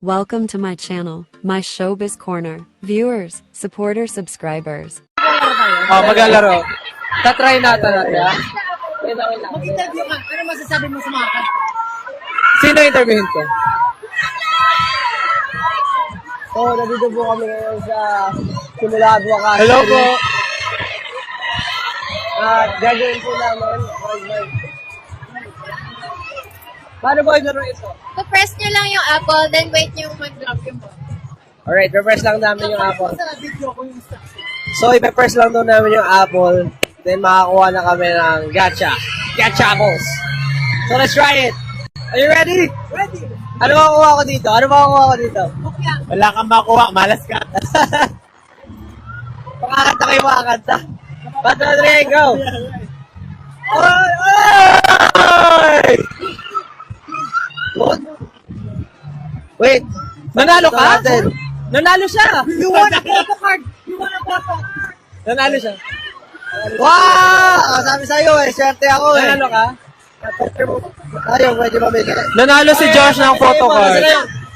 Welcome to my channel, my showbiz corner. Viewers, supporters, subscribers. Oh, maglalaro. Tatry natin natin. Mag-interview ka. Ano masasabi mo sa mga ka? Sino interviewin ko? So, nandito po kami ngayon sa Simula Advocacy. Hello po. At gagawin po namin. Paano ba yung laro ito? Pa-press nyo lang yung apple, then wait nyo mag-drop yung ball. Alright, reverse lang namin yung apple. So, ipe-press lang daw namin yung apple. Then, makakuha na kami ng gacha. Gacha apples. So, let's try it. Are you ready? Ready? Ano makukuha ko dito? Ano makukuha ko dito? Bukya. Wala kang makuha, malas ka. Makakanta kayo makakanta. Two, three, go! Oy! Wait. Nanalo ka? Natin. Nanalo siya. You want a photo card? You want a photo card? Nanalo siya. Wow! Sabi sa'yo eh, swerte ako eh. Nanalo ka? Ayaw, pwede mamili. Nanalo si Josh ng photo card.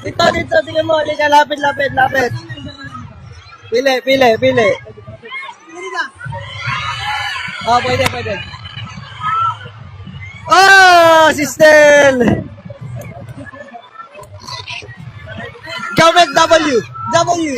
Dito, dito, tingnan mo. Halika, lapit, lapit, lapit. Pili, pili, pili. Hindi ka. Oh, pwede, pwede. Oh, si Stel! Shout at W. W.